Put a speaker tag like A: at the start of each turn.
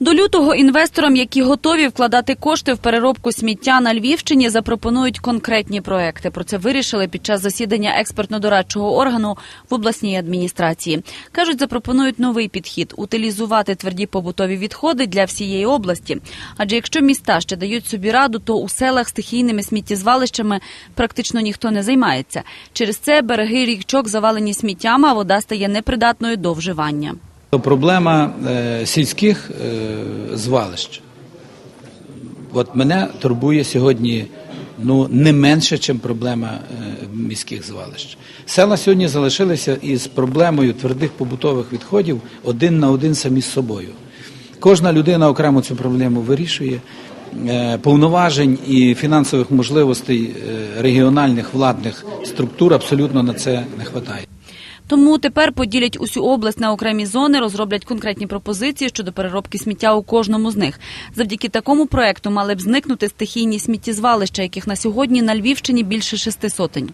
A: До лютого інвесторам, які готові вкладати кошти в переробку сміття на Львівщині, запропонують конкретні проекти. Про це вирішили під час засідання експертно-дорадчого органу в обласній адміністрації. кажуть, запропонують новий підхід утилізувати тверді побутові відходи для всієї області. Адже якщо міста ще дають собі раду, то у селах стихійними сміттєзвалищами практично ніхто не займається. Через це береги річок завалені сміттям, а вода стає непридатною до вживання.
B: Проблема е, сільських е, звалищ. От мене турбує сьогодні ну, не менше, ніж проблема е, міських звалищ. Села сьогодні залишилися із проблемою твердих побутових відходів один на один самі з собою. Кожна людина окремо цю проблему вирішує. Повноважень і фінансових можливостей регіональних владних структур абсолютно на це не вистачає.
A: Тому тепер поділять усю область на окремі зони, розроблять конкретні пропозиції щодо переробки сміття у кожному з них. Завдяки такому проекту мали б зникнути стихійні сміттєзвалища, яких на сьогодні на Львівщині більше шести сотень.